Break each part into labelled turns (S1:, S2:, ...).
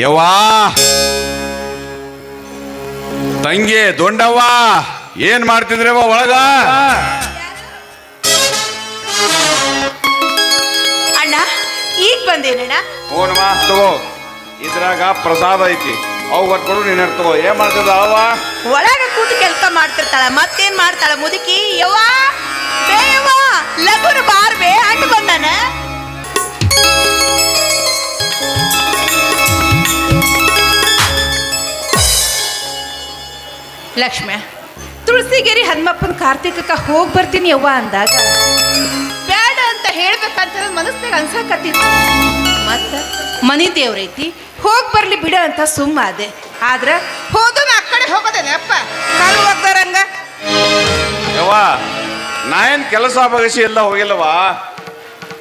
S1: ಯವ್ವಾ. ತಂಗಿ ದೊಂಡವ್ವ ಏನ್ ಮಾಡ್ತಿದ್ರವ ಒಳಗ?
S2: ಅಣ್ಣ ಈಗ ಬಂದೇನಣ್ಣ?
S1: ಹೋನಮ್ಮ ತಗೋ. ಇದ್ರಾಗ ಪ್ರಸಾದ ಐತಿ. ಅವು ಕೊಡು ನೀನ್ ತಗೋ. ಏನ್ ಮಾಡ್ತಿದ್ದ ಅವ
S2: ಒಳಗ ಕೂತು ಕೆಲಸ ಮಾಡ್ತಿರ್ತಾಳ ಮತ್ತೇನ್ ಮಾಡ್ತಾಳ ಮುದುಕಿ? ಯವ್ವ ಲಗುರು ಬಾರ್ ಬೇ ಅಡ್ಡ ಬಂದಾನ? ಲಕ್ಷ್ಮ್ಯ ತುಳಸಿಗೇರಿ ಹನುಮಪ್ಪನ ಕಾರ್ತಿಕಕ್ಕ ಹೋಗಿ ಬರ್ತೀನಿ ಯವ್ವ ಅಂದಾಗ, ಬೇಡ ಅಂತ ಹೇಳ್ಬೇಕಂತ ಮನಸ್ಸಿನಾಗ ಅನ್ಸಕತ್ತಿತ್ತು. ಮತ್ತ? ಮನಿ ದೇವ್ರೈತಿ ಹೋಗಿ ಬರಲಿ ಬಿಡ ಅಂತ ಸುಮ್ಮ ಅದೆ ಆದ್ರ ಹೋದನ ಆ ಕಡೆ ಹೋಗೋದೇನೆ ಅಪ್ಪ. ಕಾಲು ಹೋಗ್ದಾರಂಗ
S1: ಯವ್ವ, ನಾ ಏನ್ ಕೆಲಸ ಬಗಸಿ ಎಲ್ಲ ಹೋಗಿಲ್ಲವಾ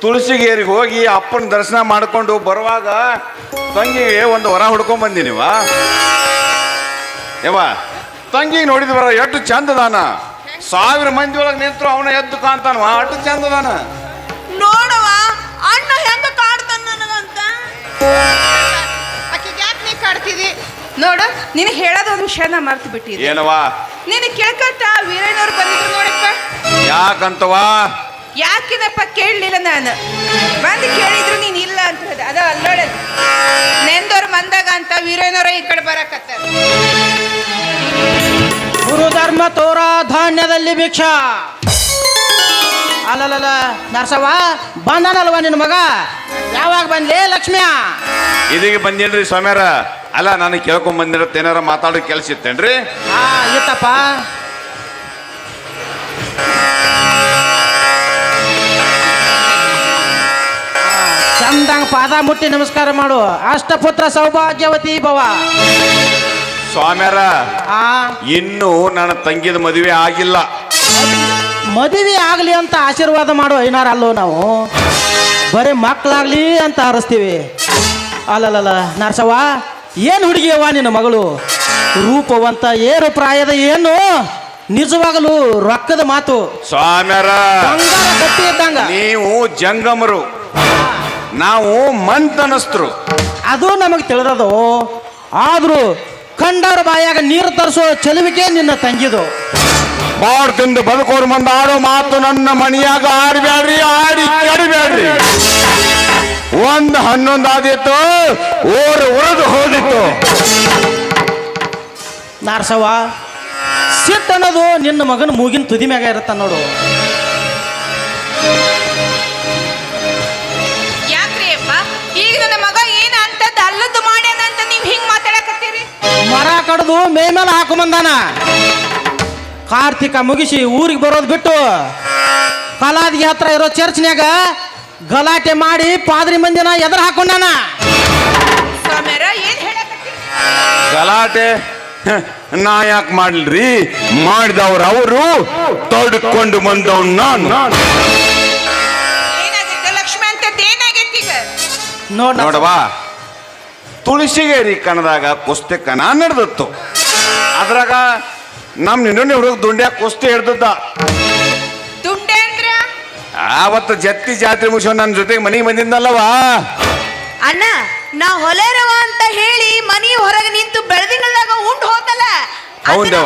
S1: ತುಳಸಿಗೇರಿಗೆ ಹೋಗಿ ಅಪ್ಪನ ದರ್ಶನ ಮಾಡ್ಕೊಂಡು ಬರುವಾಗ ತಂಗಿಗೆ ಒಂದು ವರ ಹುಡ್ಕೊಂಡ್ ಬಂದಿನಿವಾ ಯವ್ವ ತಂಗಿಗೆ ನೋಡಿದ್ವರ ಎಷ್ಟು ಚಂದದಾನ? ಸಾವಿರ ಮಂದಿ ಒಳಗೆ ನಿಂತರು ಅವನ ಎದ್ದು ಕಾಣ್ತಾನವ ಅಷ್ಟು ಚಂದದಾನ.
S2: ನೋಡವ ಅಣ್ಣ ಹೆಂಗ ಕಾಡ್ತಾನ ನನಗಂತ?
S3: ಆಕಿಗೆ ಯಾಕೆ ನೀ ಕಾಡ್ತಿದಿ?
S2: ನೋಡು ನಿನಗೆ ಹೇಳೋದು ಒಂದು ನಾ ಮರ್ತು ಬಿಟ್ಟಿದ್ದೆ
S1: ಏನವಾ
S2: ನಿನ್ನ ಕೇಳ್ಕಂತ ವೀರಣ್ಣವ್ರು ಬಂದಿದ್ರು ನೋಡಪ್ಪ.
S1: ಯಾಕಂತವಾ
S2: ಯಾಕಿದಪ್ಪ ಕೇಳಲಿಲ್ಲ ನಾನು? ಬಂದು ಕೇಳಿದ್ರು ನೀನ್ ಇಲ್ಲ ಅಂತ ಹೇಳ್ದೆ. ಅದ ಅಲ್ಲೋಡ ನೆಂದವ್ರು ಮಂದಾಗ ಅಂತ ವೀರಣ್ಣವ್ರ ಈ ಕಡೆ ಬರಕತ್ತ
S4: ಗುರು ತೋರ ಧಾನ್ಯದಲ್ಲಿ ಭಿಕ್ಷ. ಅಲ್ಲಲ್ಲ ನರಸವ್ವ ಬಂದನಲ್ವ ನಿನ್ನ ಮಗ? ಯಾವಾಗ ಬಂದ್ಲೇ ಲಕ್ಷ್ಮಿಯ?
S1: ಇದೀಗ ಬಂದೇನ್ರಿ ಸ್ವಾಮ್ಯಾರ. ಅಲ್ಲ ನಾನು ಕೇಳ್ಕೊಂಡ್ ಬಂದಿರತ್ತೆ ಏನಾರ ಮಾತಾಡೋ ಕೆಲಸ ಇತ್ತೇನ್ರಿ?
S4: ಹಾ ಇತ್ತಪ್ಪ. ಚಂದಂಗ ಪಾದ ಮುಟ್ಟಿ ನಮಸ್ಕಾರ ಮಾಡು. ಅಷ್ಟಪುತ್ರ ಸೌಭಾಗ್ಯವತಿ ಭವ.
S1: ಸ್ವಾಮ್ಯಾರ
S4: ಆ.
S1: ಇನ್ನು ನನ್ನ ತಂಗಿದ ಮದುವೆ ಆಗಿಲ್ಲ.
S4: ಮದುವೆ ಆಗಲಿ ಅಂತ ಆಶೀರ್ವಾದ ಮಾಡೋ ಏನಾರ ಅಲ್ಲೋ ನಾವು. ಬರೀ ಮಕ್ಕಳಾಗ್ಲಿ ಅಂತ ಹರಿಸ್ತೀವಿ ಅಲ್ಲಲ್ಲ ನರ್ಸವ್ವ ಏನು ಹುಡುಗಿಯವ್ವ ನಿನ್ನ ಮಗಳು? ರೂಪವಂತ ಏರು ಪ್ರಾಯದ ಏನು? ನಿಜವಾಗಲೂ ರೊಕ್ಕದ ಮಾತು.
S1: ಸ್ವಾಮ್ಯಾರ
S4: ಬಂಗಾರ ಕಟ್ಟಿ ಇದ್ದಂಗ.
S1: ನೀವು ಜಂಗಮರು. ನಾವು ಮಂತನಸ್ತ್ರು
S4: ಅದು ನಮಗೆ ತಿಳಿದದು. ಆದ್ರೂ ಕಂಡವ್ರ ಬಾಯಾಗ ನೀರು ತರಿಸೋ ಚಲುವಿಕೆ ನಿನ್ನ ತಂಗಿದು.
S1: ಬಾಡ್ತಿಂದು ಬದುಕೋರು ಮಂದ ಆಡೋ ಮಾತು ನನ್ನ ಮಣಿಯಾಗ ಆಡ್ಬ್ಯಾಡ್ರಿ ಆಡಿ ಕೆಡಬ್ಯಾಡ್ರಿ ಒಂದು ಹನ್ನೊಂದು ಆದಿತ್ತು ಓರು ಉರಿದು ಹೋದಿತ್ತು
S4: ನಾರ್ಸವ್ವ ಸಿಟ್ಟು ಅನ್ನೋದು ನಿನ್ನ ಮಗನ ಮೂಗಿನ ತುದಿ ಮ್ಯಾಗ ಇರುತ್ತ ನೋಡು. ಕಡ್ದು ಮೇ ಮೇಲೆ ಹಾಕೊಂಬಂದಾನ ಕಾರ್ತಿಕ ಮುಗಿಸಿ ಊರಿಗೆ ಬರೋದು ಬಿಟ್ಟು ಕಲಾದಿಗೆ ಹತ್ರ ಇರೋ ಚರ್ಚ್ನ್ಯಾಗ ಗಲಾಟೆ ಮಾಡಿ ಪಾದ್ರಿ ಮಂದಿನ ಎದ್ರ ಹಾಕೊಂಡಾನ?
S1: ಗಲಾಟೆ? ನಾ ಯಾಕೆ ಮಾಡ್ಲ್ರಿ ಮಾಡಿದವ್ರು ಅವರು ತಡ್ಕೊಂಡು ಬಂದವ್ ನಾನು. ನೋಡವಾ ತುಳಸಿಗೇರಿ ಕಣದಾಗ ಕುಸ್ತಿ ಕಣ ನಡೆದತ್ತು. ಅದ್ರಾಗ ನಮ್ ನಿನ್ನೆ ಹುಡುಗ ದುಂಡ್ಯಾಗ ಕುಸ್ತಿ ಹಿಡ್ದದ್ದ.
S2: ದುಂಡೆ ಅಂದ್ರ?
S1: ಆವತ್ತು ಜತ್ತಿ ಜಾತ್ರೆ ಮುಗಿಸೋ ನನ್ನ ಜೊತೆಗೆ ಮನೆಗೆ ಬಂದಿದ್ದಲ್ಲವಾ
S2: ಅಣ್ಣ ನಾ ಹೊಲೆರವ ಅಂತ ಹೇಳಿ ಮನಿ ಹೊರಗೆ ನಿಂತು ಬೆಳದಿಂಗಳದಾಗ ಉಂಡು ಹೋತಲ್ಲ?
S1: ಹೌದವ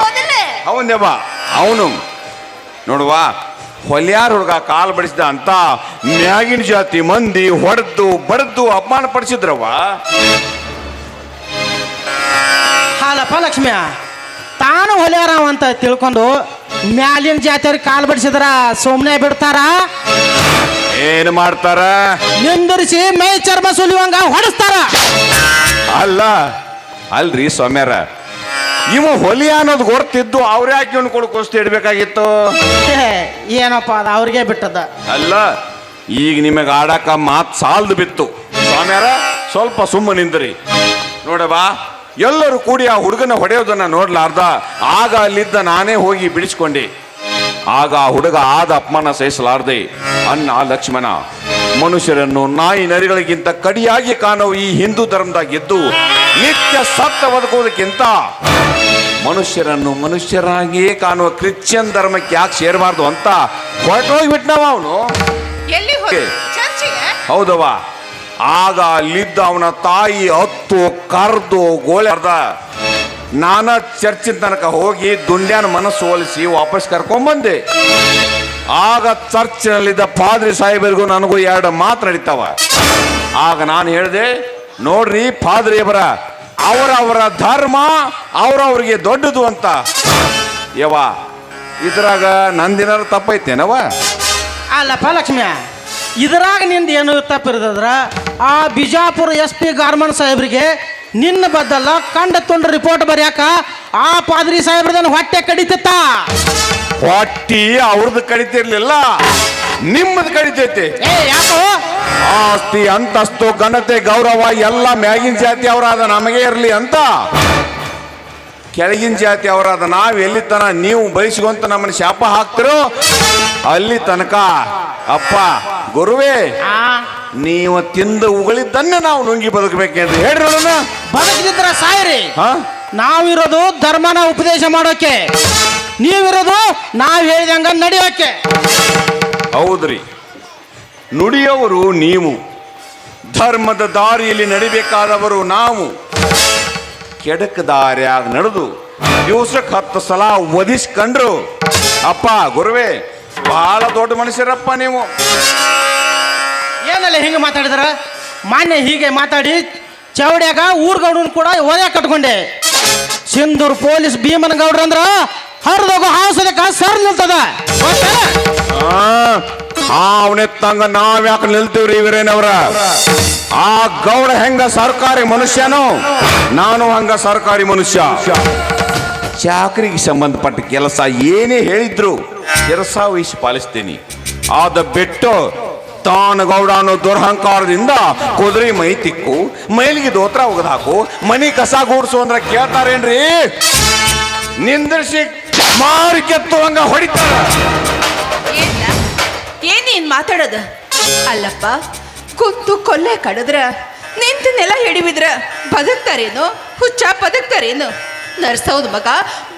S1: ಹೌದವ ಅವನು ನೋಡುವ ಹೊಲ್ಯಾರ ಹುಡುಗ ಕಾಲು ಬಡಿಸಿದ ಅಂತ ಮ್ಯಾಗಿನ ಜಾತಿ ಮಂದಿ ಹೊಡೆದು ಬಡ್ದು ಅಪಮಾನ ಪಡಿಸಿದ್ರವ್ವ.
S4: ಹಾಲಪ್ಪ ಲಕ್ಷ್ಮಿಯ ತಾನು ಹೊಲ್ಯಾರವ ಅಂತ ತಿಳ್ಕೊಂಡು ಮ್ಯಾಲಿನ ಜಾತಿಯವ್ರಿಗೆ ಕಾಲು ಬಡಿಸಿದ್ರ ಸುಮ್ಮನೆ ಬಿಡ್ತಾರ?
S1: ಏನ್ ಮಾಡ್ತಾರ?
S4: ನಿಂದಿರಿಸಿ ಮೈ ಚರ್ಮ ಸುಲಿವಂಗ ಹೊಡೆಸ್ತಾರ.
S1: ಅಲ್ಲ ಅಲ್ರಿ ಸೌಮ್ಯರ. ಇವ ಹೊಲಿ ಅನ್ನೋದು ಗೊತ್ತಿದ್ದು ಅವ್ರ ಯಾಕೆ ಇವನು ಕೊಡು ಕುಸ್ತಿ ಇಡ್ಬೇಕಾಗಿತ್ತು?
S4: ಏ, ಏನಪ್ಪ ಅದು ಅವ್ರಿಗೆ ಬಿಟ್ಟದ?
S1: ಅಲ್ಲ ಈಗ ನಿಮಗೆ ಆಡಾಕ ಮಾತ್ ಸಾಲ್ದು ಬಿತ್ತು. ಸ್ವಾಮ್ಯಾರ ಸ್ವಲ್ಪ ಸುಮ್ಮ ನಿಂದ್ರಿ ನೋಡವಾ ಎಲ್ಲರೂ ಕೂಡಿ ಆ ಹುಡುಗನ ಹೊಡೆಯೋದನ್ನ ನೋಡ್ಲಾರ್ದ? ಆಗ ಅಲ್ಲಿದ್ದ ನಾನೇ ಹೋಗಿ ಬಿಡಿಸ್ಕೊಂಡೆ. ಆಗ ಆ ಹುಡುಗ ಆದ ಅಪಮಾನ ಸಹಿಸಲಾರ್ದೆ ಅನ್ನ ಲಕ್ಷ್ಮಣ ಮನುಷ್ಯರನ್ನು ನಾಯಿ ನರಿಗಳಿಗಿಂತ ಕಡಿಯಾಗಿ ಕಾಣುವ ಈ ಹಿಂದೂ ಧರ್ಮದಾಗಿದ್ದು ನಿತ್ಯ ಸತ್ತ ಬದುಕುವುದಕ್ಕಿಂತ ಮನುಷ್ಯರನ್ನು ಮನುಷ್ಯರಾಗಿಯೇ ಕಾಣುವ ಕ್ರಿಶ್ಚಿಯನ್ ಧರ್ಮಕ್ಕೆ ಯಾಕೆ ಸೇರಬಾರ್ದು ಅಂತ ಹೊರಟೋಗ್ಬಿಟ್ನವ ಅವನು? ಹೌದವ್ವ. ಆಗ ಅಲ್ಲಿದ್ದ ಅವನ ತಾಯಿ ಹತ್ತು ಕರ್ದು ಗೋಳೆ ಅರ್ಧ ನಾನ ಚರ್ಚಿನ ತನಕ ಹೋಗಿ ದುಂಡ್ಯಾನ ಮನಸ್ಸು ಹೋಲಿಸಿ ವಾಪಸ್ ಕರ್ಕೊಂಬಂದೆ. ಆಗ ಚರ್ಚ್ನಲ್ಲಿದ್ದ ಪಾದ್ರಿ ಸಾಹೇಬರಿಗೂ ನನಗೂ ಎರಡು ಮಾತು ನಡೀತಾವ. ಆಗ ನಾನು ಹೇಳಿದೆ, ನೋಡ್ರಿ ಪಾದ್ರಿಯವರ ಅವರವರ ಧರ್ಮ ಅವರವ್ರಿಗೆ ದೊಡ್ಡದು ಅಂತ. ಯವ ಇದ್ರಾಗ ನಂದಿನಾರು ತಪ್ಪೈತೇನವ
S4: ಅಲ್ಲಪ್ಪ ಲಕ್ಷ್ಮಿಯ ಇದ್ರಾಗ ನಿಂದ ಏನು ತಪ್ಪಿರ್ತದ್ರ ಆ ಬಿಜಾಪುರ ಎಸ್ ಪಿ ಗಾರ್ಮನ್ ಸಾಹೇಬ್ರಿಗೆ ನಿನ್ನ ಬದ್ದಲ್ಲ ಕಂಡ ತೊಂಡ ರಿಪೋರ್ಟ್ ಬರ್ಯಾಕ ಆ ಪಾದ್ರಿ ಸಾಹೇಬ್ರದನ್ನ ಹೊಟ್ಟೆ ಕಡಿತಾ
S1: ಹೊಟ್ಟಿ ಅವ್ರದ್ದು ಕಡಿತಿರ್ಲಿಲ್ಲ ನಿಮ್ಮದು ಕಡಿತೈತಿ.
S4: ಏ ಯಾಕೋ?
S1: ಆಸ್ತಿ ಅಂತಸ್ತು ಘನತೆ ಗೌರವ ಎಲ್ಲ ಮ್ಯಾಗಿನ ಜಾತಿ ಅವರಾದ ನಮಗೆ ಇರಲಿ ಅಂತ. ಕೆಳಗಿನ ಜಾತಿ ಅವರಾದ ನಾವು ಎಲ್ಲಿ ತನ ನೀವು ಬಯಸ್ಕೊಂತ ನಮ್ಮನ್ನ ಶಾಪ ಹಾಕ್ತಿರೋ ಅಲ್ಲಿ ತನಕ ಅಪ್ಪ ಗುರುವೇ
S4: ಆ.
S1: ನೀವು ತಿಂದು ಉಗಳಿದ್ದನ್ನೇ ನಾವು ನುಂಗಿ ಬದುಕಬೇಕೆಂದು ಹೇಳ್ರಿ ನೋಡೋಣ
S4: ಬದುಕಿದ್ರ ಸಾಯ್ರಿ.
S1: ಹಾ
S4: ನಾವಿರೋದು ಧರ್ಮನ ಉಪದೇಶ ಮಾಡೋಕೆ. ನೀವಿರೋದು ನಾವು ಹೇಳಿದಂಗ ನಡೆಯೋಕೆ.
S1: ಹೌದ್ರಿ. ನುಡಿಯವರು ನೀವು. ಧರ್ಮದ ದಾರಿಯಲ್ಲಿ ನಡಿಬೇಕಾದವರು ನಾವು. ಕೆಡಕ ದಾರಿಯಾಗ ನಡೆದು ದಿವಸಕ್ಕೆ ಹತ್ತು ಸಲ ಒದಿಸ್ಕೊಂಡ್ರು ಅಪ್ಪ ಗುರುವೇ ಬಹಳ ದೊಡ್ಡ ಮನುಷ್ಯರಪ್ಪ ನೀವು.
S4: ಏನಲ್ಲ ಹಿಂಗೆ ಮಾತಾಡಿದ್ರ? ಮಾನ್ಯ ಹೀಗೆ ಮಾತಾಡಿ, ಚೌಡ್ಯಾಗ ಊರ್ಗೌಡನ್ ಕೂಡ ಓದ್ಯಾಕ ಕಟ್ಕೊಂಡೆ. ಸಿಂಧೂರ್ ಪೊಲೀಸ್ ಭೀಮನ ಗೌಡ್ರ ಅಂದ್ರ ಹರಿದೋಗೋ ಹಾಸದಕ್ಕ ಸರ್ ನಿಲ್ತದ.
S1: ಅವನಿತ್ತಂಗ ನಾವ್ ಯಾಕೆ ನಿಲ್ತೀವ್ರಿ ವೀರೇನವ್ರ? ಆ ಗೌಡ ಹೆಂಗ ಸರ್ಕಾರಿ ಮನುಷ್ಯನು, ನಾನು ಹಂಗ ಸರ್ಕಾರಿ ಮನುಷ್ಯ. ಚಾಕರಿಗೆ ಸಂಬಂಧಪಟ್ಟ ಕೆಲಸ ಏನೇ ಹೇಳಿದ್ರು ಕೆಲಸ ವಹಿಸಿ ಪಾಲಿಸ್ತೀನಿ. ಆದ ಬಿಟ್ಟು ತಾನು ಗೌಡ ಅನ್ನೋ ದುರಹಂಕಾರದಿಂದ ಕುದುರೆ ಮೈ ತಿಕ್ಕು, ಮೈಲಿಗೆ ದೋತ್ರ ಒಗದ್ ಹಾಕು ಮನಿ ಕಸ ಗೂಡ್ಸು ಅಂದ್ರೆ ಕೇಳ್ತಾರೇನ್ರಿ? ನಿಂದ್ರಿಸಿ ಮಾರಿ ಕೆತ್ತುವಂಗ ಹೊಡಿತಾರ.
S2: ಏನೇನ್ ಮಾತಾಡದ? ಅಲ್ಲಪ್ಪ ಕುಂತು ಕೊಲ್ಲೆ ಕಡದ್ರ, ನಿಂತು ನೆಲ ಹಿಡಿವಿದ್ರ ಬದುಕ್ತಾರೇನು? ಹುಚ್ಚ ಬದುಕ್ತಾರೇನು? ನರ್ಸೌದ್ ಮಗ,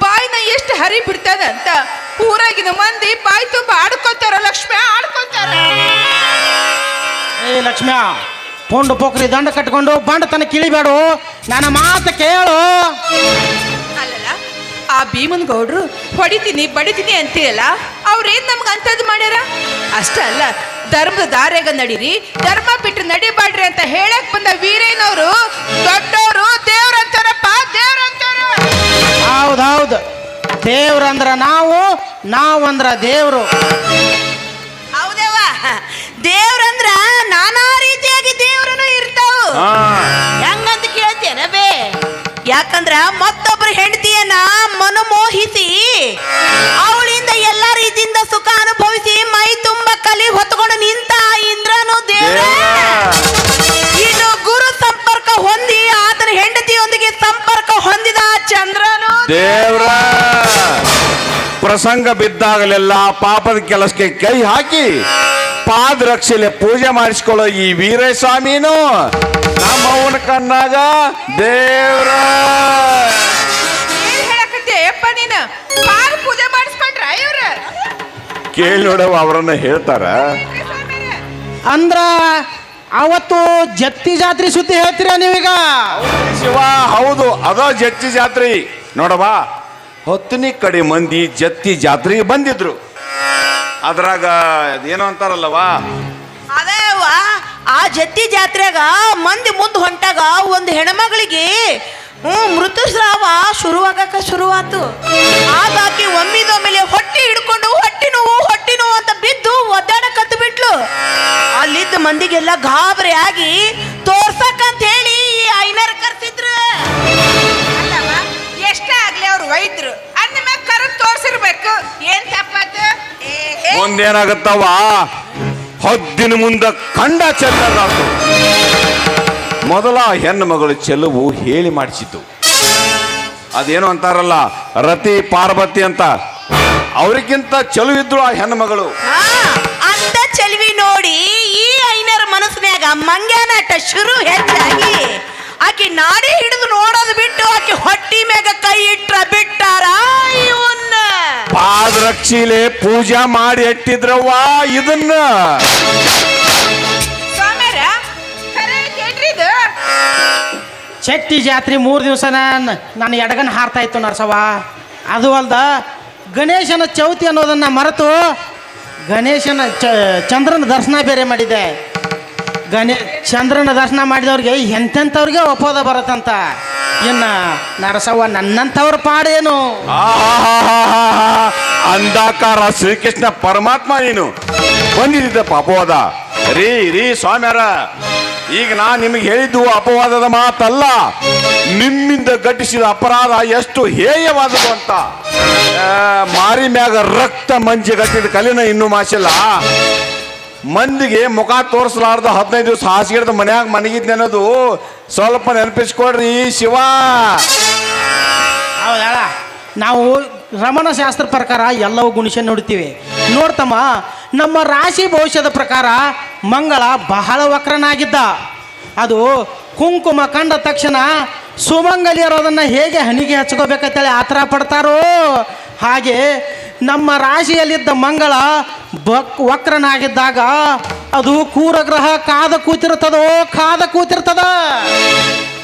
S2: ಬಾಯಿನ ಎಷ್ಟು ಹರಿ ಬಿಡ್ತಾನ ಅಂತ ಊರಾಗಿನ ಮಂದಿ ಬಾಯಿ ತುಂಬ
S4: ಲಕ್ಷ್ಮ್ಯ ಪೊಂಡು ಪೋಖ್ರಿ ದಂಡ ಕಟ್ಕೊಂಡು ಬಂಡ ತನ ಕಿಳಿಬೇಡು. ನನ್ನ ಮಾತು ಕೇಳು.
S2: ಅಲ್ಲಲ್ಲ ಆ ಭೀಮನ್ ಗೌಡ್ರು ಹೊಡಿತೀನಿ ಬಡಿತೀನಿ ಅಂತೀರಲ್ಲ ಅವ್ರೇನ್ ನಮ್ಗೆ ಅಂತದ್ ಮಾಡ್ಯಾರ? ಅಷ್ಟೇ ಅಲ್ಲ ಧರ್ಮದ ದಾರೆಗ ನಡೀರಿ ಧರ್ಮ ಬಿಟ್ಟು ನಡಿಬಾಡ್ರಿ ಅಂತ ಹೇಳಕ್ ಬಂದ ವೀರೇನವರು ದೊಡ್ಡವರು ದೇವ್ರಂತಾರಪ್ಪ ದೇವ್ರಂತಾರ.
S4: ಹೌದೌದು ದೇವ್ರಂದ್ರ ನಾವು ನಾವಂದ್ರ ದೇವ್ರು.
S2: ದೇವ್ರಂದ್ರ ನಾನಾ ರೀತಿಯಾಗಿ ದೇವ್ರನು ಇರ್ತಾವ. ಹೆಂಗಂತ ಕೇಳ್ತೇನೆ ಬೇ. ಯಾಕಂದ್ರ ಮತ್ತೊಬ್ಬರ ಹೆಂಡತಿಯನ್ನ ಮನಮೋಹಿಸಿ ಅವಳಿಂದ ಎಲ್ಲ ರೀತಿಯಿಂದ ಸುಖ ಅನುಭವಿಸಿ ಮೈ ತುಂಬ ಕಲಿ ಹೊತ್ಕೊಂಡು ನಿಂತ ಇಂದ್ರನು ದೇವ್ರ. ಇನ್ನು ಗುರು ಸಂಪರ್ಕ ಹೊಂದಿ ಆತನ ಹೆಂಡತಿಯೊಂದಿಗೆ ಸಂಪರ್ಕ ಹೊಂದಿದ ಚಂದ್ರನು
S1: ದೇವ್ರ. ಪ್ರಸಂಗ ಬಿದ್ದಾಗಲೆಲ್ಲ ಪಾಪದ ಕೆಲಸಕ್ಕೆ ಕೈ ಹಾಕಿ ಪಾದರಕ್ಷೆಲೆ ಪೂಜೆ ಮಾಡಿಸ್ಕೊಳ್ಳೋ ಈ ವೀರಸ್ವಾಮಿನು ನಮ್ಮ ಅವನ ಕಣ್ಣಾಗ ದೇವ್ರ. ಕೇಳಿ ನೋಡವ ಅವರನ್ನ ಹೇಳ್ತಾರ.
S4: ಅಂದ್ರ ಅವತ್ತು ಜತ್ತಿ ಜಾತ್ರೆ ಸುದ್ದಿ ಹೇಳ್ತೀರಾ ನೀವೀಗ?
S1: ಶಿವ ಹೌದು ಅದ ಜತ್ತಿ ಜಾತ್ರೆ. ನೋಡವಾ ಹೊತ್ತನೇ ಕಡೆ ಮಂದಿ ಜತ್ತಿ ಜಾತ್ರೆಗೆ ಬಂದಿದ್ರು. ಅದ್ರಾಗ ಏನೋ ಅಂತಾರಲ್ಲವಾ
S3: ಅದೇ ಅವ್ವ, ಆ ಜತ್ತಿ ಜಾತ್ರೆಗ ಮಂದಿ ಮುಂದೆ ಹೊಂಟಾಗ ಒಂದು ಹೆಣ್ಮಗಳಿಗೆ ಹ್ಞೂ ಮೃತಸ್ರಾವ ಶುರುವಾಗಕ ಶುರುವಾತು. ಆಗಾಕಿ ಒಮ್ಮಿದ ಮೇಲೆ ಹೊಟ್ಟೆ ಹಿಡ್ಕೊಂಡು ಹೊಟ್ಟೆ ನೋವು ಹೊಟ್ಟೆ ನೋವು ಅಂತ ಬಿದ್ದು ಒದ್ದಾಡಕತ್ತು ಬಿಟ್ಲು ಅಲ್ಲಿದ್ದ ಮಂದಿಗೆಲ್ಲ ಗಾಬರಿ ಆಗಿ ತೋರ್ಸಕ್ಕಂತ ಹೇಳಿ ಈ ಐನರ್ ಕರ್ಸಿದ್ರು.
S2: ಅಲ್ಲವ ಎಷ್ಟೇ ಆಗ್ಲಿ ಅವ್ರು ವೈದ್ಯರು ಅಂದ ಮ್ಯಾಗ ಕರೆದು ತೋರ್ಸಿರ್ಬೇಕು. ಏನ್ ತಪ್ಪಾತು.
S1: ಮುಂದೇನಾಗತ್ತವ ಹದ್ದಿನ ಮುಂದ ಕಂಡ ಚೆಲ್ಲದಾತು ಮೊದಲ ಹೆಣ್ಣು ಮಗಳು ಚೆಲುವು ಹೇಳಿ ಮಾಡಿಸಿತು ಅದೇನು ಅಂತಾರಲ್ಲ ರತಿ ಪಾರ್ವತಿ ಅಂತ. ಅವ್ರಿಗಿಂತ ಚೆಲುವಿದ್ರು ಆ ಹೆಣ್ಣು ಮಗಳು.
S3: ಅಂತ ಚೆಲುವಿ ನೋಡಿ ಈ ಐನರ ಮನಸ್ಸಿನಾಗ ಮಂಗ್ಯಾನಾಟ ಶುರು ಹೆಚ್ಚಾಗಿ. ಆಕೆ ನಾಡಿ ಹಿಡಿದು ನೋಡೋದು ಬಿಟ್ಟು ಆಕೆ ಹೊಟ್ಟಿ ಮ್ಯಾಗ ಕೈ ಇಟ್ರ ಬಿಟ್ಟಾರ. ಇವನ್ನ
S1: ಪಾದರಕ್ಷಿಲೆ ಪೂಜಾ ಮಾಡಿ ಇಟ್ಟಿದ್ರವ್ವ ಇದನ್ನ.
S4: ಶಕ್ತಿ ಜಾತ್ರೆ ಮೂರು ದಿವಸ ನನ್ನ ಎಡಗನ್ ಹಾರ್ತಾ ಇತ್ತು ನರಸವ ಅದು ಅಲ್ದ ಗಣೇಶನ ಚೌತಿ ಅನ್ನೋದನ್ನು ಮರೆತು ಗಣೇಶನ ಚಂದ್ರನ ದರ್ಶನ ಬೇರೆ ಮಾಡಿದೆ. ಗಣೇಶ ಚಂದ್ರನ ದರ್ಶನ ಮಾಡಿದವ್ರಿಗೆ ಎಂತೆಂಥವ್ರಿಗೆ ಒಪ್ಪೋದ ಬರುತ್ತಂತ. ಇನ್ನು ನರಸವ್ವ ನನ್ನಂಥವ್ರ ಪಾಡೇನು.
S1: ಅಂಧಾಕಾರ ಶ್ರೀಕೃಷ್ಣ ಪರಮಾತ್ಮ ನೀನು. ಬಂದಿದ್ದ ಅಪವಾದ. ರೀ ರೀ, ಸ್ವಾಮ್ಯಾರ. ಈಗ ನಾ ನಿಮಗೆ ಹೇಳಿದ್ದು ಅಪವಾದದ ಮಾತಲ್ಲ. ನಿಮ್ಮಿಂದ ಘಟಿಸಿದ ಅಪರಾಧ ಎಷ್ಟು ಹೇಯವಾದದು ಅಂತ. ಮಾರಿ ಮ್ಯಾಗ ರಕ್ತ ಮಂಜಿ ಗಟ್ಟಿದ ಕಲಿನ ಇನ್ನೂ ಮಾಸಿಲ್ಲ. ಮಂದಿಗೆ ಮುಖ ತೋರಿಸಲಾರ್ದ ಹದಿನೈದು ದಿವಸ ಹಾಸಿಗೆ ಮನ್ಯಾಗ ಮನಗಿದ್ನೆ ಅನ್ನೋದು ಸ್ವಲ್ಪ ನೆನಪಿಸ್ಕೊಡ್ರಿ ಶಿವ.
S4: ನಾವು ರಮಣ ಶಾಸ್ತ್ರ ಪ್ರಕಾರ ಎಲ್ಲವೂ ಗುಣಿಸ ನೋಡ್ತೀವಿ ನೋಡ್ತಮ್ಮ ನಮ್ಮ ರಾಶಿ ಭವಿಷ್ಯದ ಪ್ರಕಾರ ಮಂಗಳ ಬಹಳ ವಕ್ರನಾಗಿದ್ದ. ಅದು ಕುಂಕುಮ ಕಂಡ ತಕ್ಷಣ ಸುಮಂಗಲಿಯರು ಅದನ್ನು ಹೇಗೆ ಹಣಿಗೆ ಹಚ್ಕೋಬೇಕಂತೇಳಿ ಆತರ ಪಡ್ತಾರೋ? ಹಾಗೆ ನಮ್ಮ ರಾಶಿಯಲ್ಲಿದ್ದ ಮಂಗಳ ಬಕ್ ವಕ್ರನಾಗಿದ್ದಾಗ ಅದು ಕೂರಗ್ರಹ ಕಾದ ಕೂತಿರ್ತದೋ ಕಾದ ಕೂತಿರ್ತದ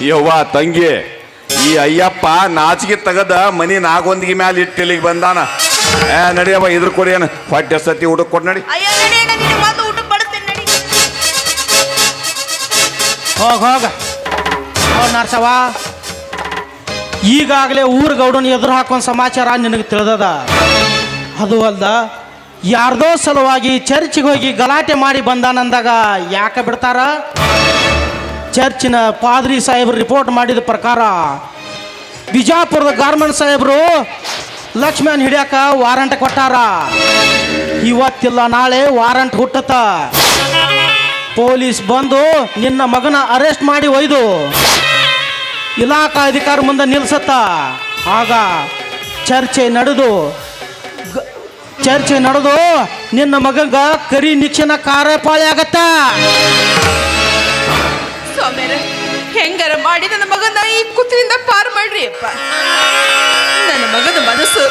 S1: ಯವ್ವ ತಂಗಿ ಈ ಅಯ್ಯಪ್ಪ ನಾಚಿಗೆ ತೆಗದ ಮನಿ ನಾಗೊಂದಿಗೆ ಮ್ಯಾಲ ಇಟ್ಟ ಇಲ್ಲಿಗೆ ಬಂದಾನ. ಏ ನಡಿಯವ ಇದ್ರ ಕೊಡಿ ಏನು ಹೊಟ್ಟೆ ಸತಿ ಊಟಕ್ಕೆ ಕೊಟ್ಟು ನಡಿ.
S3: ಅಯ್ಯೋ ನಡಿ ಅಣ್ಣ ನಿನ್ನ ಮಾತು ಊಟ ಬಡಿಸ್ತೇನೆ ನಡಿ.
S4: ಹೋಗ ಹೋಗ. ಹೋ ನರ್ಸವ್ವ. ಈಗಾಗಲೇ ಊರ ಗೌಡನ ಎದುರು ಹಾಕೊಂಡ್ ಸಮಾಚಾರ ನಿನಗೆ ತಿಳಿದದ? ಅದು ಅಲ್ದ ಯಾರ್ದೋ ಸಲುವಾಗಿ ಚರ್ಚಿಗೆ ಹೋಗಿ ಗಲಾಟೆ ಮಾಡಿ ಬಂದಾನಂದಾಗ ಯಾಕೆ ಬಿಡ್ತಾರ? ಚರ್ಚಿನ ಪಾದ್ರಿ ಸಾಹೇಬರು ರಿಪೋರ್ಟ್ ಮಾಡಿದ ಪ್ರಕಾರ ಬಿಜಾಪುರದ ಗಾರ್ಮೆಂಟ್ ಸಾಹೇಬರು ಲಕ್ಷ್ಮಣ್ ಹಿಡಿಯಾಕ ವಾರಂಟ್ ಕೊಟ್ಟಾರ. ಇವತ್ತಿಲ್ಲ, ನಾಳೆ ವಾರಂಟ್ ಹುಟ್ಟತ ಪೊಲೀಸ್ ಬಂದು ನಿನ್ನ ಮಗನ ಅರೆಸ್ಟ್ ಮಾಡಿ ಒಯ್ದು. ಇಲಾಖಾ ಅಧಿಕಾರಿ ಮುಂದೆ ನಿಲ್ಸತ್ತ. ಆಗ ಚರ್ಚೆ ನಡೆದು ಚರ್ಚೆ ನಡೆದು ನಿನ್ನ ಮಗಂಗ ಕರಿ ನಿಕ್ಷಣ ಕಾರ್ಯಪಾಳಿ ಆಗತ್ತ.
S2: ಹೆಂಗಾರ ಮಾಡಿ ನನ್ನ ಮಗನ ಈ ಕುತ್ತಿನಿಂದ ಪಾರು ಮಾಡ್ರಿ ಅಪ್ಪ. ನನ್ನ ಮಗನ ಮನಸ್ಸು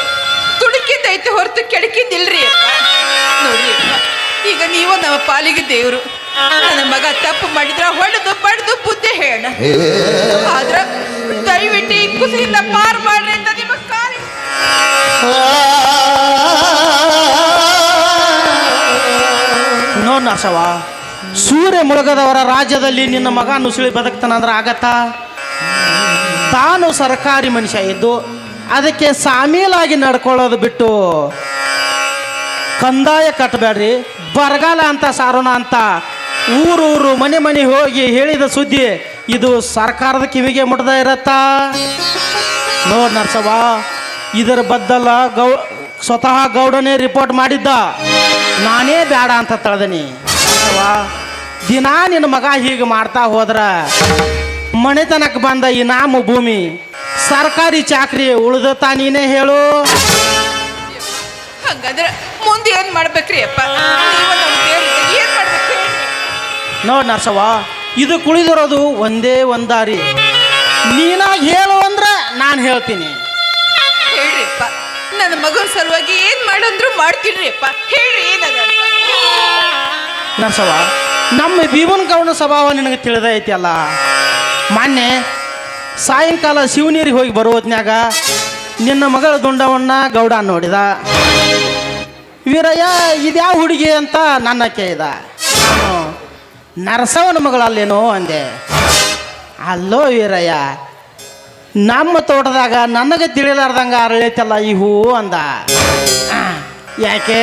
S2: ತುಡುಕಿದ್ದೈತೆ ಹೊರತು ಕೆಡಕಿಂದಿಲ್ರಿ ಅಪ್ಪ. ನೋಡ್ರಿ ಅಪ್ಪ, ಈಗ ನೀವು ನಮ್ಮ ಪಾಲಿಗೆ ದೇವರು. ನನ್ನ ಮಗ ತಪ್ಪು ಮಾಡಿದ್ರ ಹೊಡೆದು ಬಡ್ದು ಬುದ್ಧಿ ಹೇಳ ಆದ್ರ ದಯವಿಟ್ಟು ಈ ಕುಸಿನಿಂದ ಪಾರು ಮಾಡ್ರಿ ಅಂತ ನಿಮ್ಮ ಕಾಲಿ.
S4: ನೋ ನರ್ಸವ ಸೂರ್ಯ ಮುಳುಗದವರ ರಾಜ್ಯದಲ್ಲಿ ನಿನ್ನ ಮಗ ನುಸುಳಿ ಬದುಕ್ತಾನಂದ್ರೆ ಆಗತ್ತಾ? ತಾನು ಸರ್ಕಾರಿ ಮನುಷ್ಯ ಇದ್ದು ಅದಕ್ಕೆ ಸಾಮೀಲಾಗಿ ನಡ್ಕೊಳ್ಳೋದು ಬಿಟ್ಟು ಕಂದಾಯ ಕಟ್ಟಬೇಡ್ರಿ ಬರಗಾಲ ಅಂತ ಸಾರೋಣ ಅಂತ ಊರೂರು ಮನೆ ಮನೆ ಹೋಗಿ ಹೇಳಿದ ಸುದ್ದಿ ಇದು ಸರ್ಕಾರದ ಕಿವಿಗೆ ಮುಟ್ದ ಇರತ್ತಾ? ನೋಡ್ ನರ್ಸವ್ವ, ಇದರ ಬದ್ದಲ್ಲ ಗೌ, ಸ್ವತಃ ಗೌಡನೇ ರಿಪೋರ್ಟ್ ಮಾಡಿದ್ದ. ನಾನೇ ಬೇಡ ಅಂತ ತಳ್ದನಿ. ದಿನಾ ನಿನ್ನ ಮಗ ಹೀಗೆ ಮಾಡ್ತಾ ಹೋದ್ರ ಮನೆತನಕ್ಕೆ ಬಂದ ಈ ನಾಮ ಭೂಮಿ ಸರ್ಕಾರಿ ಚಾಕ್ರಿ ಉಳಿದತಾ ನೀನೇ ಹೇಳು.
S2: ಹಂಗಂದ್ರೆ ಮುಂದೆ ಏನ್ ಮಾಡ್ಬೇಕ್ರಿ ಅಪ್ಪ? ಏನ್ ಮಾಡ್ಬೇಕು
S4: ನೋಡ್ ನರ್ಸವ್ವ ಇದು ಕುಳಿದಿರೋದು ಒಂದೇ ಒಂದಾರಿ ದಾರಿ. ನೀನಾಗಿ ಹೇಳು ಅಂದ್ರೆ ನಾನು ಹೇಳ್ತೀನಿ.
S2: ಹೇಳ್ರಿ ಅಪ್ಪ. ನನ್ನ ಮಗನ ಸಲುವಾಗಿ ಏನ್ ಮಾಡಂದ್ರು ಮಾಡ್ತೀನಿ ಅಪ್ಪ. ಹೇಳ್ರಿ ಏನದ.
S4: ನರ್ಸವ್ವ ನಮ್ಮ ಭೀಮನ್ ಗೌಡ ಸ್ವಭಾವ ನಿನಗೆ ತಿಳಿದೈತಿ ಅಲ್ಲ ಮೊನ್ನೆ ಸಾಯಂಕಾಲ ಶಿವನೀರಿಗೆ ಹೋಗಿ ಬರುವತ್ನಾಗ ನಿನ್ನ ಮಗಳ ದುಂಡವನ್ನ ಗೌಡ ನೋಡಿದ. ವೀರಯ್ಯ, ಇದ್ಯಾವ ಹುಡುಗಿ ಅಂತ ನನ್ನ ಕೇಳಿದ. ನರಸವನ ಮಗಳಲ್ಲೇನೋ ಅಂದೆ. ಅಲ್ಲೋ ವೀರಯ್ಯ, ನಮ್ಮ ತೋಟದಾಗ ನನಗೆ ತಿಳಿಲಾರ್ದಂಗೆ ಅರಳೈತಲ್ಲ ಈ ಹೂವು ಅಂದ. ಯಾಕೆ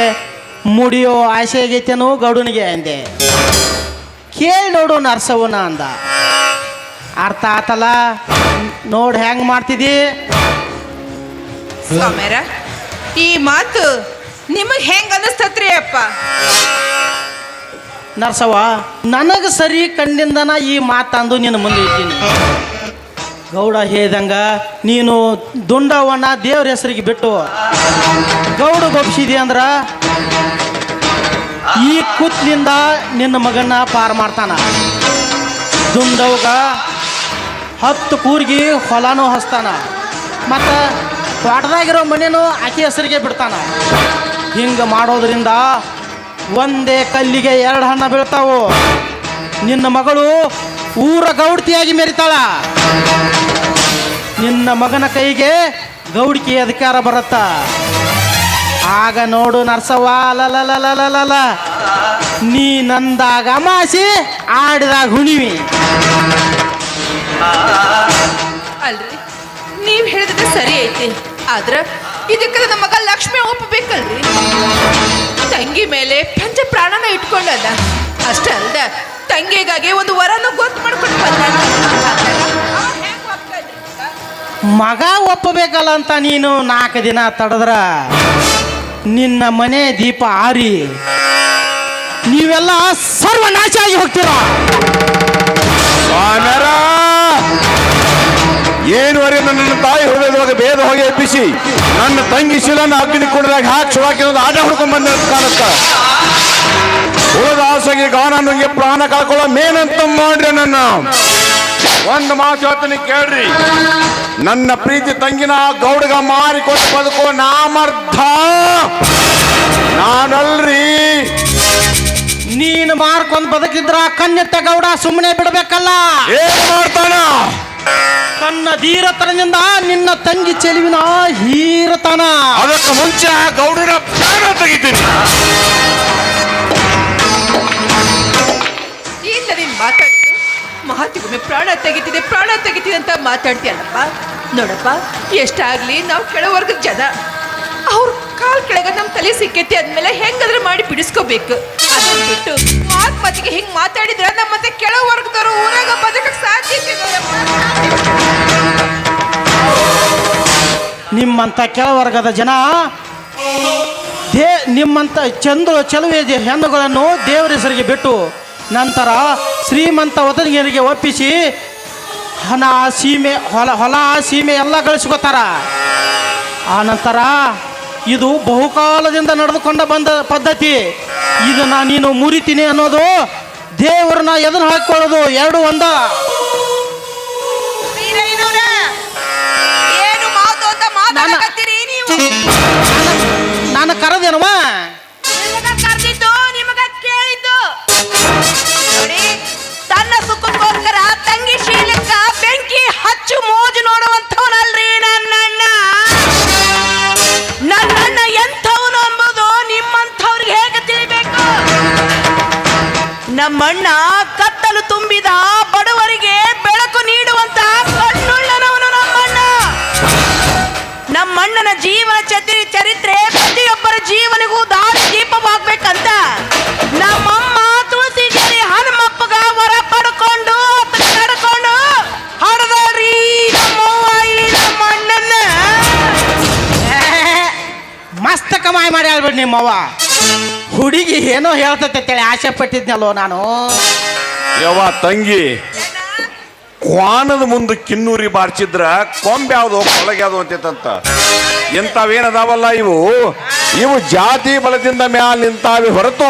S4: ಮುಡಿಯೋ ಆಸೆ ಆಗೈತೇನೋ ಗೌಡನಿಗೆ ಅಂದೆ. ಕೇಳಿ ನೋಡು ನರ್ಸವನ ಅಂದ. ಅರ್ಥ ಆತಲ್ಲ? ನೋಡಿ ಹೆಂಗೆ ಮಾಡ್ತಿದ್ದಿ?
S2: ಸ್ವಾಮ್ಯಾರ ಈ ಮಾತು ನಿಮಗೆ ಹೆಂಗ್ ಅನಿಸ್ತತ್ರಿ ಅಪ್ಪ?
S4: ನರ್ಸವ್ವ ನನಗೆ ಸರಿ ಕಣ್ಣಿಂದನ ಈ ಮಾತಂದು ನಿನ್ನ ಮುಂದೆ ಇದ್ದೀನಿ ಗೌಡ ಹೇಳ್ದಂಗ ನೀನು ದುಂಡವನ್ನ ದೇವ್ರ ಹೆಸರಿಗೆ ಬಿಟ್ಟು ಗೌಡ ಗೊಪ್ಸಿದಿ ಅಂದ್ರ ಈ ಕುತ್ಲಿಂದ ನಿನ್ನ ಮಗನ್ನ ಪಾರ್ ಮಾಡ್ತಾನ. ದುಂಡವ್ಗ ಹತ್ತು ಕೂರ್ಗಿ ಹೊಲನೂ ಹಸ್ತಾನ ಮತ್ತು ತೋಟದಾಗಿರೋ ಮನೆಯೂ ಆಕೆ ಹೆಸರಿಗೆ ಬಿಡ್ತಾನ. ಹಿಂಗೆ ಮಾಡೋದ್ರಿಂದ ಒಂದೇ ಕಲ್ಲಿಗೆ ಎರಡು ಹಣ್ಣ ಬೀಳ್ತಾವು. ನಿನ್ನ ಮಗಳು ಊರ ಗೌಡ್ತಿಯಾಗಿ ಮೆರಿತಾಳ. ನಿನ್ನ ಮಗನ ಕೈಗೆ ಗೌಡಿಕೆ ಅಧಿಕಾರ ಬರುತ್ತ. ಆಗ ನೋಡು ನರ್ಸವ್ವ ಲಲಲಲಲಲ ನೀ ನಂದಾಗ ಅಮಾಸಿ ಆಡಿದಾಗ ಹುಣಿವಿ
S2: ಅಲ್ರಿ ನೀವ್ ಹೇಳಿದ್ರೆ ಸರಿ ಐತಿ. ಆದ್ರ ಇದಕ್ಕೆ ನಮ್ಮ ಮಗ ಲಕ್ಷ್ಮಿ ಒಪ್ಪಬೇಕಲ್ರಿ ತಂಗಿ ಮೇಲೆ ಪಂಚ ಪ್ರಾಣನ ಇಟ್ಕೊಂಡಲ್ಲ ಅಷ್ಟೇ ಅಲ್ದ ತಂಗಿಗಾಗಿ ಒಂದು ವರನು ಗೊತ್ತು ಮಾಡ್ಕೊಂಡು ಬಂದ.
S4: ಮಗ ಒಪ್ಪಬೇಕಲ್ಲ ಅಂತ ನೀನು ನಾಲ್ಕು ದಿನ ತಡೆದ್ರ. ನಿನ್ನ ಮನೆ ದೀಪ ಆರಿ. ನೀವೆಲ್ಲ ಸರ್ವನಾಶ ಆಗಿ ಹೋಗ್ತೀರ?
S1: ಏನು ಏನುವರೆ ನನ್ನ ತಾಯಿ ಹೃದಯದೊಳಗೆ ಭೇದ ಹೋಗಿ ಎಬ್ಬಿಸಿ, ನನ್ನ ತಂಗಿ ಶಿಲನ್ನು ಅಗ್ನಿ ಕುಡಿದಾಗ ಹಾಕಿ ಸುಳಾಕಿ ಒಂದು ಆಟ ಹುಡ್ಕೊಂಡ್ ಬಂದ ಕಾಣುತ್ತ? ಉಳಿದ ಆಸೆಗೆ ಗಾನ ನನಗೆ ಪ್ರಾಣ ಕಳ್ಕೊಳ್ಳೋ ಮೇನಂತ ಮಾಡ್ರಿ ನನ್ನ. ಒಂದು ಮಾತು ಹೇಳ್ತೀನಿ ಕೇಳ್ರಿ. ನನ್ನ ಪ್ರೀತಿ ತಂಗಿನ ಗೌಡಗ ಮಾರಿ ಕೊಟ್ಟು ಬದುಕೋ ನಾಮರ್ಥ. ನಾನಲ್ರಿ.
S4: ನೀನು ಮಾರ್ಕೊಂಡು ಬದುಕಿದ್ರ ಕನ್ನೆತ್ತ ಗೌಡ ಸುಮ್ಮನೆ ಬಿಡಬೇಕಲ್ಲ.
S1: ಏನ್ ಮಾಡ್ತಾನ?
S4: ತನ್ನ ಧೀರತನದಿಂದ ನಿನ್ನ ತಂಗಿ ಚೆಲುವಿನ ಹೀರತನ.
S1: ಅದಕ್ಕೆ ಮುಂಚೆ ಆ ಗೌಡನ ಪ್ರಾಣ ತೆಗಿತೀನಿ.
S2: ಈಗ ಮಹಾತಿಗೊಮ್ಮೆ ಪ್ರಾಣ ತೆಗಿತಿದೆ ಪ್ರಾಣ ತೆಗಿತಿದೆ ಅಂತ ಮಾತಾಡ್ತೀಯಲ್ಲಪ್ಪ? ನೋಡಪ್ಪ, ಎಷ್ಟಾಗ್ಲಿ ನಾವು ಕೆಳವರ್ಗದ ಜನ. ಅವ್ರ ಕಾಲ್ ಕೆಳಗ ನಮ್ಮ ತಲೆ ಸಿಕ್ಕೈತಿ, ಅಂದ್ಮೇಲೆ ಹೆಂಗಾದ್ರೆ ಮಾಡಿ ಬಿಡಿಸ್ಕೋಬೇಕು. ಅದನ್ನ ಬಿಟ್ಟು ಮಾತ್ ಮಾತಿಗೆ ಹಿಂಗ್ ಮಾತಾಡಿದ್ರ ನಮ್ಮ ಮತ್ತೆ ಕೆಳವರ್ಗದವರು ಊರಾಗ ಬದಕ ಸಾಧ್ಯತೆ
S4: ನಿಮ್ಮಂತ ಕೆಳವರ್ಗದ ಜನ, ದೇ ನಿಮ್ಮಂಥ ಚಂದ್ರ ಚಲುವೆ ಹೆಣ್ಣುಗಳನ್ನು ದೇವರ ಹೆಸರಿಗೆ ಬಿಟ್ಟು ನಂತರ ಶ್ರೀಮಂತ ಒದಗಿಯರಿಗೆ ಒಪ್ಪಿಸಿ ಹಣ ಸೀಮೆ ಹೊಲ ಹೊಲ ಸೀಮೆ ಎಲ್ಲ ಗಳಿಸ್ಕೋತಾರ. ಆ ನಂತರ ಇದು ಬಹುಕಾಲದಿಂದ ನಡೆದುಕೊಂಡ ಬಂದ ಪದ್ಧತಿ. ಇದನ್ನ ನೀನು ಮುರಿತೀನಿ ಅನ್ನೋದು ದೇವರನ್ನ ಎದುರು ಹಾಕೊಳ್ಳೋದು? ಎರಡು ಒಂದ. ನಾನು ಕರೆದೇನವ
S3: ಹಚ್ಚು ಮೋಜು ನೋಡುವಂಥವನಲ್ರಿ ನನ್ನಣ್ಣ. ನನ್ನಣ್ಣ ಎಂಥವನು ಎಂಬುದು ನಿಮ್ಮಂಥವ್ರಿಗೆ ಹೇಗೆ ತಿಳಿಬೇಕು? ನಮ್ಮಣ್ಣ ನಿಮ್ಮವ್ವ.
S4: ಹುಡುಗಿ ಏನೋ ಹೇಳ್ತೈತೇಳಿ ಆಸೆ ಪಟ್ಟಿದ್ನಲ್ಲೋ ನಾನು.
S1: ಯವ್ವ, ತಂಗಿ ಕ್ವಾನದ ಮುಂದೆ ಕಿನ್ನೂರಿ ಬಾರ್ಚಿದ್ರ ಕೊಂಬೆ ಯಾವ್ದು, ಕೊಳಗೆ ಯಾವ್ದು ಅಂತಿತ್ತಂತ. ಇಂಥವೇನದಾವಲ್ಲ ಇವು? ಇವು ಜಾತಿ ಬಲದಿಂದ ಮ್ಯಾಲ ನಿಂತಾವೆ ಹೊರತು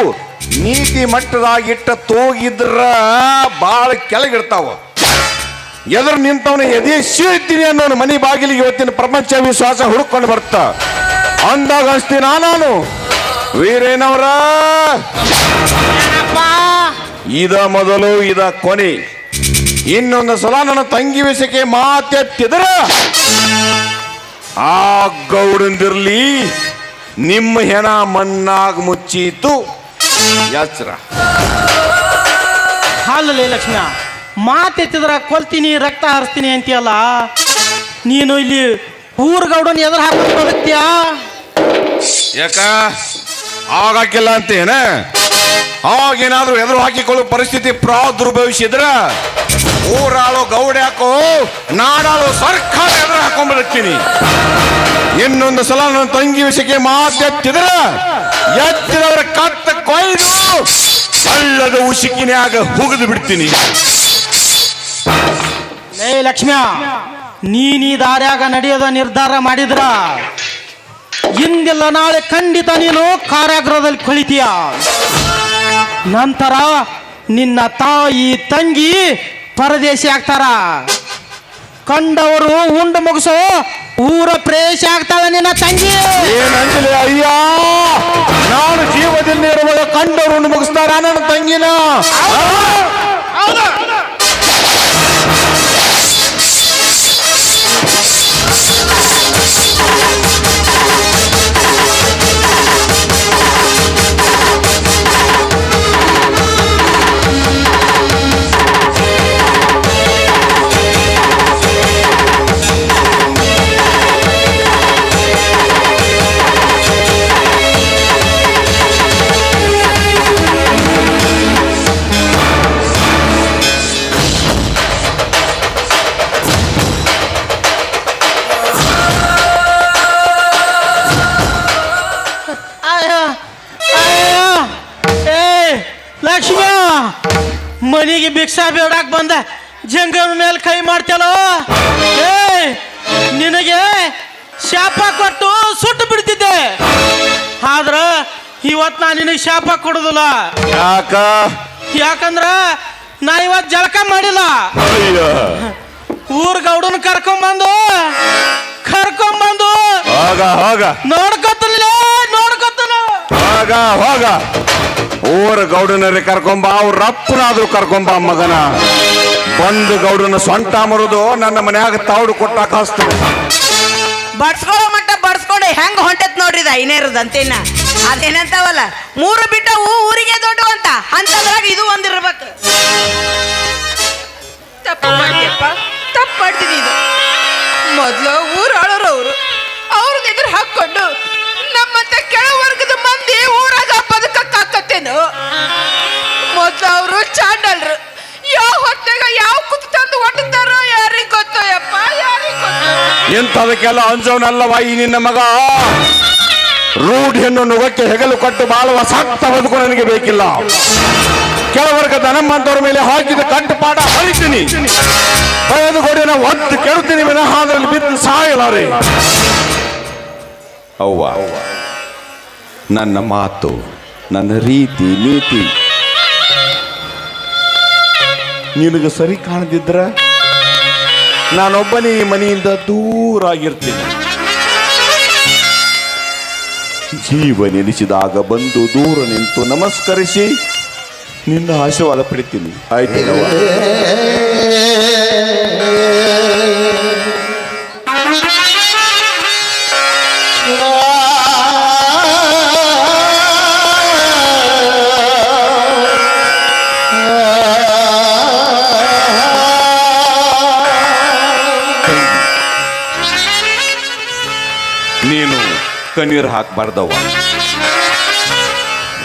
S1: ನೀತಿ ಮಟ್ಟದಾಗಿಟ್ಟ ತೋಗಿದ್ರ ಬಾಳ ಕೆಳಗಿಡ್ತಾವ. ಎದುರು ನಿಂತವನ ಎದೆ ಸೀಳ್ತೀನಿ ಅನ್ನೋನು ಮನೆ ಬಾಗಿಲಿಗೆ ಇವತ್ತಿನ ಪ್ರಪಂಚ ವಿಶ್ವಾಸ ಹುಡುಕೊಂಡು ಬರ್ತ. ಅಂದಾಗ ಅನ್ಸ್ತೀನ ನಾನು. ವೀರೇನವರ. ಇದ ಮೊದಲು ಇದ ಕೊನೆ. ಇನ್ನೊಂದು ಸಲ ನನ್ನ ತಂಗಿ ವಿಷಯಕ್ಕೆ ಮಾತೆತ್ತಿದ್ರ ಆ ಗೌಡಂದಿರ್ಲಿ ನಿಮ್ಮ ಹೆಣ ಮಣ್ಣಾಗ ಮುಚ್ಚೀತು. ಯಾಚರ
S4: ಹಾಲಲ್ಲಿ ಲಕ್ಷ್ಮಣ ಮಾತೆತ್ತಿದ್ರ ಕೊಲ್ತೀನಿ ರಕ್ತ ಹರಿಸ್ತೀನಿ ಅಂತೀಯಲ್ಲ? ನೀನು ಇಲ್ಲಿ ಊರ್ಗೌಡನ್ ಎದುರು ಹಾಕೊಂಡು ಬದುಕ್ತೀಯಾ
S1: ಯಾಕ? ಆಗಾಕಿಲ್ಲ ಅಂತೇನ ಅವಾಗೇನಾದ್ರೂ ಎದುರು ಹಾಕಿಕೊಳ್ಳೋ ಪರಿಸ್ಥಿತಿ ಪ್ರಾದುರ್ಭವಿಸಿದ್ರ ಊರಾಳು ಗೌಡೆ ಹಾಕೋ, ನಾಡಾಳು ಸರ್ಕಾರ ಎದುರು ಹಾಕೊಂಡ್ಬಿಡ್ತೀನಿ ಇನ್ನೊಂದು ಸಲ ನನ್ನ ತಂಗಿ ವಿಷಯಕ್ಕೆ ಮಾತೆತ್ತಿದ್ರ ಎತ್ತಿದವರ ಕತ್ತ ಕೊಯ್ದು ಸಳ್ಳದ ಉಸಿಕಿನ್ಯಾಗ ಹುಗಿದು ಬಿಡ್ತೀನಿ.
S4: ಲೇ ಲಕ್ಷ್ಮ್ಯ, ನೀನ್ ಈ ದಾರ್ಯಾಗ ನಡೆಯೋದ ನಿರ್ಧಾರ ಮಾಡಿದ್ರ? ಇಂದಿಲ್ಲ ನಾಳೆ ಖಂಡಿತ ನೀನು ಕಾರಾಗೃಹದಲ್ಲಿ ಕಳಿತೀಯ. ನಂತರ ನಿನ್ನ ತಾಯಿ ತಂಗಿ ಪರದೇಶಿ ಆಗ್ತಾರ. ಕಂಡವರು ಉಂಡು ಮುಗಿಸು ಊರ ಪ್ರೇಷ ಆಗ್ತಾಳ ನಿನ್ನ ತಂಗಿ.
S1: ಏನಂತಲೇ ಅಯ್ಯ? ನಾನು ಜೀವದಿಂದ ಇರುವ ಕಂಡವರು ಉಂಡು ಮುಗಿಸ್ತಾರ ನನ್ನ ತಂಗಿನ?
S4: ಮನೆಗೆ ಭಿಕ್ಷಾ ಬೇಡಾಕ್ ಬಂದ. ಜಂಗಮ ಮೇಲೆ ಕೈ ಮಾಡ್ತೇಲೋ? ಏ ನಿನಗೆ ಶಾಪ ಕೊಟ್ಟು ಸುಟ್ಟು ಬಿಡ್ತಿದ್ದೆ. ಆದ್ರ ಇವತ್ತು ನಾ ನಿನಗೆ ಶಾಪ ಕೊಡುದಿಲ್ಲ.
S1: ಯಾಕ?
S4: ಯಾಕಂದ್ರ ನಾ ಇವತ್ತು ಜಳಕ ಮಾಡಿಲ್ಲ.
S1: ಅಯ್ಯ.
S4: ಊರ್ ಗೌಡನ್ ಕರ್ಕೊಂಬಂದು ಕರ್ಕೊಂಬಂದು.
S1: ಹೋಗ ಹೋಗ.
S4: ನೋಡ್ಕೊತಲ್ಲ ನೋಡ್ಕೊತನ.
S1: ಹೋಗ ಹೋಗ. ಊರ ಗೌಡನರೇ ಕರ್ಕೊಂಬ, ಅವ್ರ ಅಪ್ಪನಾದ್ರೂ ಕರ್ಕೊಂಬ ಮಗನ. ಬಂದು ಗೌಡನ ಸ್ವಂತ ಮರುದು ನನ್ನ ಮನ್ಯಾಗ ತೌಡು ಕೊಟ್ಟ ಕಸ್ತು
S3: ಬಡ್ಸ್ಕೊಳ್ಳೋ ಮಟ್ಟ ಬಡ್ಸ್ಕೊಂಡು ಹೆಂಗ್ ಹೊಂಟತ್ ನೋಡ್ರಿ ಇದು ಐನೇರದಂತೇನ ಅದೇನಂತಾವಲ್ಲ, ಮೂರು ಬಿಟ್ಟ ಊರಿಗೆ ದೊಡ್ಡ ಅಂತ ಅಂತದ್ರಾಗ
S2: ಚಾಂಡಲ್ರು. ಯಾವ ಹೊತ್ತಾಗ ಯಾವ ಕುತ್ತು ತಂದು ಒಡ್ತಾರೋ ಯಾರಿಗೆ ಗೊತ್ತೋ ಯಪ್ಪ, ಯಾರಿಗೆ
S1: ಅಂಜವನಲ್ಲವ ಈ ನಿನ್ನ ಮಗ? ರೂಢಿಯನ್ನು ನುಗಕ್ಕೆ ಹೆಗಲು ಕಟ್ಟು ಬಾಳುವ ಸಕ್ತ ಬದುಕು ನನಗೆ ಬೇಕಿಲ್ಲ. ಕೆಲವರ್ಗ ನಮ್ಮಂತವ್ರ ಮೇಲೆ ಹಾಕಿದ ಕಂಠಪಾಠ ಹರಿತೀನಿ ಬಯದು ಗೋಡಿನ ಒತ್ತು ಕೆಡುತ್ತೀನಿ ವಿನಃ ಅದರಲ್ಲಿ ಬಿದ್ದು ಸಾಯಲಾರೆ. ಅವ್ವ, ನನ್ನ ಮಾತು, ನನ್ನ ರೀತಿ, ನೀತಿ ನಿನಗೆ ಸರಿ ಕಾಣದಿದ್ರ ನಾನೊಬ್ಬನೇ ಈ ಮನೆಯಿಂದ ದೂರ ಆಗಿರ್ತೀನಿ ಜೀವ ನೆನೆಸಿದಾಗ ಬಂದು ದೂರ ನಿಂತು ನಮಸ್ಕರಿಸಿ ನಿನ್ನ ಆಶೀರ್ವಾದ ಪಡಿತೀನಿ. ಆಯ್ತೇನವ್ವ ಕಣ್ಣೀರು ಹಾಕಬಾರ್ದವ್ವ.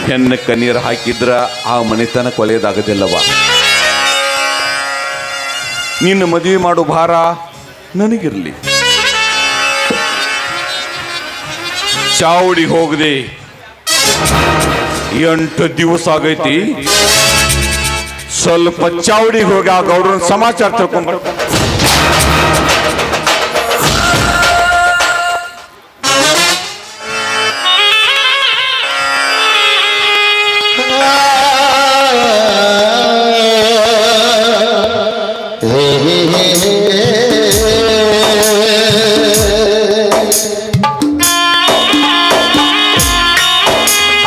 S1: ಹೆಣ್ಣ ಕಣ್ಣೀರು ಹಾಕಿದ್ರ ಆ ಮನೆತನ ಕೊಲೆಯದಾಗದಿಲ್ಲವ ನಿನ್ನ ಮದುವೆ ಮಾಡೋ ಭಾರ ನನಗಿರ್ಲಿ. ಚಾವಡಿ ಹೋಗದೆ. ಎಂಟು ದಿವಸ ಆಗೈತಿ. ಸ್ವಲ್ಪ ಚಾವಡಿ ಹೋಗಿ ಆ ಗೌಡ್ರನ್ ಸಮಾಚಾರ ತಿಳ್ಕೊಂಡ್ಬರ್ತಾರೆ